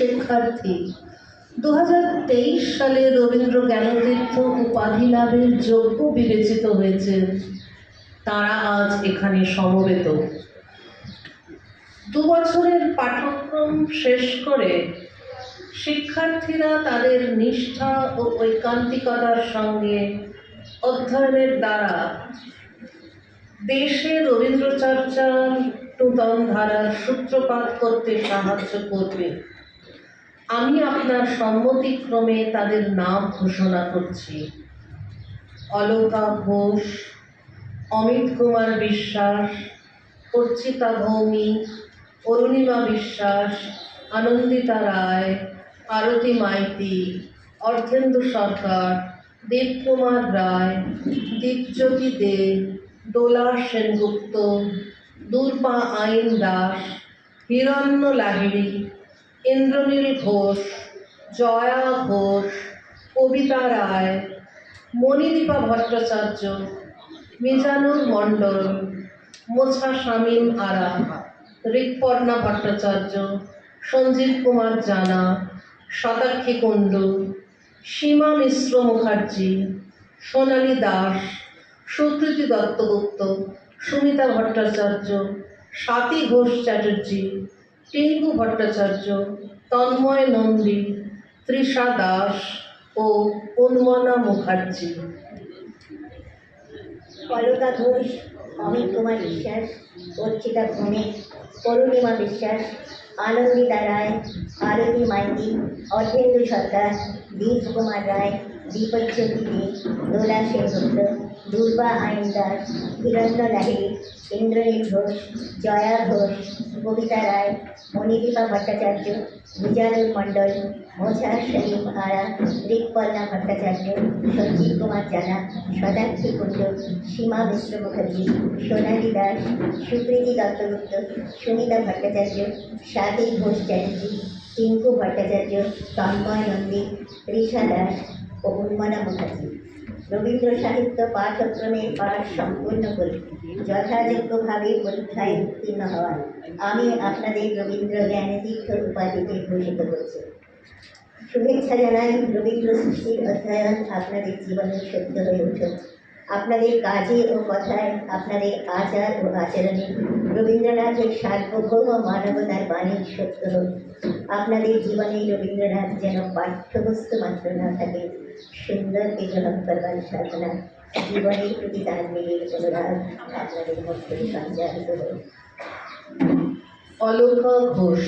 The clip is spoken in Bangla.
শিক্ষার্থী। দু হাজার তেইশ সালে রবীন্দ্র জ্ঞানতীর্থ উপাধি লাভের যোগ্য বিবেচিত হয়েছে। তারা আজ এখানে সমবেত। দু বছরের পাঠ্যক্রম শেষ করে শিক্ষার্থীরা তাদের নিষ্ঠা ও ঐকান্তিকতার সঙ্গে অধ্যয়নের দ্বারা দেশে রবীন্দ্র চর্চার নূতন ধারার সূত্রপাত করতে সাহায্য করবে। আমি আপনার সম্মতিক্রমে তাদের নাম ঘোষণা করছি। অলকা ঘোষ, অমিত কুমার বিশ্বাস, অর্চিতা ভৌমিক অরুণিমা বিশ্বাস, আনন্দিতা রায়, আরতি মাইতি অর্ধেন্দু সরকার, দেবকুমার রায় দীপজ্যোতি দে দোলা সেনগুপ্ত দুর্পা আইন দাস হিরণ্য লাহিড়ী ইন্দ্রনীল ঘোষ, জয়া ঘোষ, কবিতা রায়, মণিদীপা ভট্টাচার্য, মিজানুর মণ্ডল মোছা শামীম আরা ঋকপর্ণা ভট্টাচার্য, সঞ্জীব কুমার জানা শতাক্ষী কুণ্ডু, সীমা মিশ্র মুখার্জি, সোনালী দাস সুকৃতি দত্তগুপ্ত, সুমিতা ভট্টাচার্য, স্বাতী ঘোষ চ্যাটার্জি, টিঙ্কু ভট্টাচার্য, তন্ময় নন্দী, তৃষা দাস ও উন্মনা মুখার্জি। অলকা ঘোষ, অমিত কুমার বিশ্বাস, অর্চিতা ভৌমিক করুণিমা বিশ্বাস, আনন্দিতা রায়, আরতি মাইতি, অর্ধেন্দু সরকার, দীপ কুমার রায় দীপজ্যোতি দে দোলা সেনগুপ্ত দুর্বা আইন দাস হিরণ্য লাহিড়ী ইন্দ্রনীল ঘোষ জয়া ঘোষ কবিতা রায় মণিদীপা ভট্টাচার্য বিজানুর মণ্ডল মোছা সলিম আরা ঋকপর্ণা ভট্টাচার্য সঞ্জীব কুমার জানা সদাক্ষী কুণ্ড সীমা মিশ্র মুখার্জি সোনালী দাস সুপ্রীতি দত্তগুপ্ত সুমিতা ভট্টাচার্য স্বাতী ঘোষ চ্যাটার্জি টিঙ্কু ভট্টাচার্য তন্ময় নন্দী তৃষা দাস ও উন্মনা মুখার্জি রবীন্দ্র সাহিত্য পাঠক্রমে পাঠ সম্পূর্ণ করে। যথাযোগ্যভাবে পরীক্ষায় উত্তীর্ণ হওয়ার। আমি আপনাদের রবীন্দ্র জ্ঞানতীর্থ উপাধিতে ভূষিত করছি। শুভেচ্ছা জানাই রবীন্দ্র সৃষ্টির অধ্যয়ন আপনাদের জীবনে সত্য হয়ে উঠুক আপনাদের কাজে ও কথায়, আপনাদের আচার ও আচরণে রবীন্দ্রনাথের সার্বভৌম মানবতার বাণী সত্য আপনাদের জীবনে রবীন্দ্রনাথ যেন পাঠ্যবস্তু মাত্র না থাকে সুন্দরকে গ্রহণ করবার সাধনা। জীবনের প্রতি তার মিলির অনুরাগ আপনাদের মধ্যে সঞ্চারিত হোক। ঘোষ।